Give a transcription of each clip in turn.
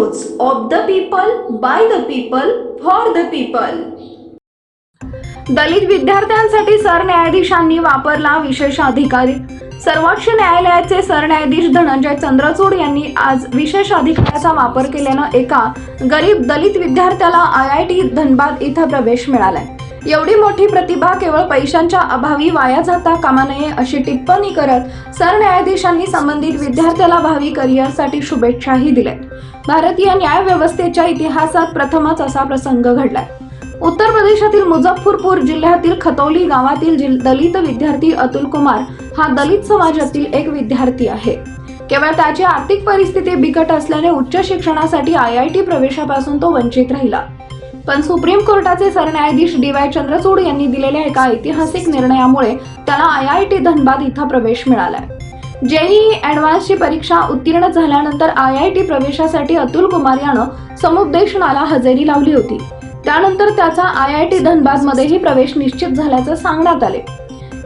Use of the people by the people for the people दलित विद्यार्थ्यांसाठी सरन्यायाधीशांनी वापरला विशेष अधिकारी. सर्वोच्च न्यायालयाचे सरन्यायाधीश धनंजय चंद्रचूड यांनी आज विशेष अधिकाराचा वापर केल्यानं एका गरीब दलित विद्यार्थ्याला आय आय टी धनबाद इथं प्रवेश मिळालाय. एवढी मोठी प्रतिभा केवळ पैशांच्या अभावी वाया जाता कामा नये अशी टिप्पणी करत सरन्यायाधीशांनी संबंधित विद्यार्थ्याला भावी करिअरसाठी शुभेच्छाही दिल्या भारतीय न्यायव्यवस्थेच्या इतिहासात प्रथमच असा प्रसंग घडलाय. उत्तर प्रदेशातील मुझफ्फरपूर जिल्ह्यातील खतौली गावातील जिल- दलित विद्यार्थी अतुल कुमार हा दलित समाजातील एक विद्यार्थी आहे. केवळ त्याची आर्थिक परिस्थिती बिकट असल्याने उच्च शिक्षणासाठी आय आय टी प्रवेशापासून तो वंचित राहिला. पण सुप्रीम कोर्टाचे सरन्यायाधीश डी वाय चंद्रचूड यांनी दिलेल्या एका ऐतिहासिक निर्णयामुळे त्याला आय आय टी धनबाद इथं प्रवेश मिळालाय. जेईई ऍडव्हान्सची परीक्षा उत्तीर्ण झाल्यानंतर आय आय टी प्रवेशासाठी अतुल कुमार यानं समुपदेशनाला हजेरी लावली होती. त्यानंतर त्याचा आय आय टी धनबाद मध्येही प्रवेश निश्चित झाल्याचं सांगण्यात आले.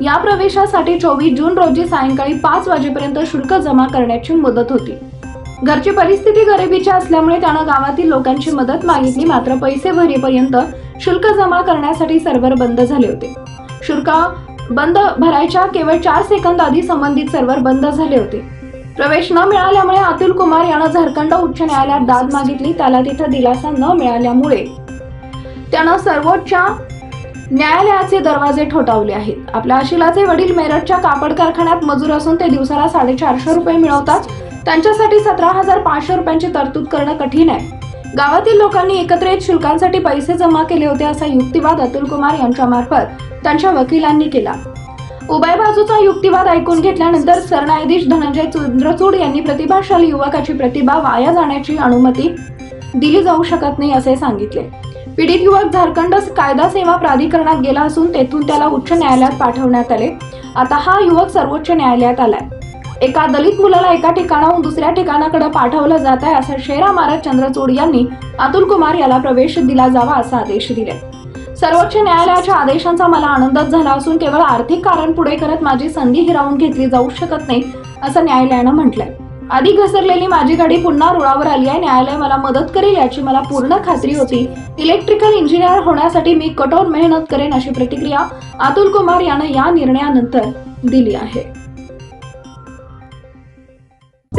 या प्रवेशासाठी चोवीस जून रोजी सायंकाळी पाच वाजेपर्यंत शुल्क जमा करण्याची मुदत होती. घरची परिस्थिती गरिबीची असल्यामुळे त्यानं गावातील लोकांची मदत मागितली. मात्र पैसे भरेपर्यंत शुल्क जमा करण्यासाठी सर्व्हर बंद झाले होते. शुल्क बंद भरायच्या केवळ चार सेकंद आधी संबंधित सर्व्हर बंद झाले होते. प्रवेश न मिळाल्यामुळे अतुल कुमार यानं झारखंड उच्च न्यायालयात दाद मागितली. त्याला तिथं दिलासा न मिळाल्यामुळे त्यानं सर्वोच्च न्यायालयाचे दरवाजे ठोठावले आहेत. आपल्या आशिलाचे वडील मेरठच्या कापड कारखान्यात मजूर असून ते दिवसाला साडेचारशे रुपये मिळवतात त्यांच्यासाठी सतरा हजार पाचशे रुपयांची तरतूद करणं कठीण आहे. गावातील लोकांनी एकत्र येत शुल्कांसाठी पैसे जमा केले होते असा युक्तिवाद अतुल कुमार यांच्या मार्फत त्यांच्या वकिलांनी केला. उभय बाजूचा युक्तिवाद ऐकून घेतल्यानंतर सरन्यायाधीश धनंजय चंद्रचूड यांनी प्रतिभाशाली युवकाची प्रतिभा वाया जाण्याची अनुमती दिली जाऊ शकत नाही असे सांगितले. पीडित युवक झारखंड कायदा सेवा प्राधिकरणात गेला असून तेथून त्याला उच्च न्यायालयात पाठवण्यात आले. आता हा युवक सर्वोच्च न्यायालयात आलाय. एका दलित मुलाला एका ठिकाणाहून दुसऱ्या ठिकाणाकडे पाठवलं जात आहे असा शेरा मारत चंद्रचूड यांनी अतुल कुमार याला प्रवेश दिला जावा असा आदेश दिले. सर्वोच्च न्यायालयाच्या आदेशांचा मला आनंदच झाला असून केवळ आर्थिक कारण पुढे करत माझी संधी हिरावून घेतली जाऊ शकत नाही असं न्यायालयानं म्हटलंय. आधी घसरलेली माझी गाडी पुन्हा रुळावर आली आहे. न्यायालय मला मदत करेल याची मला पूर्ण खात्री होती. इलेक्ट्रिकल इंजिनियर होण्यासाठी मी कठोर मेहनत करेन अशी प्रतिक्रिया अतुल कुमार यानं या निर्णयानंतर दिली आहे.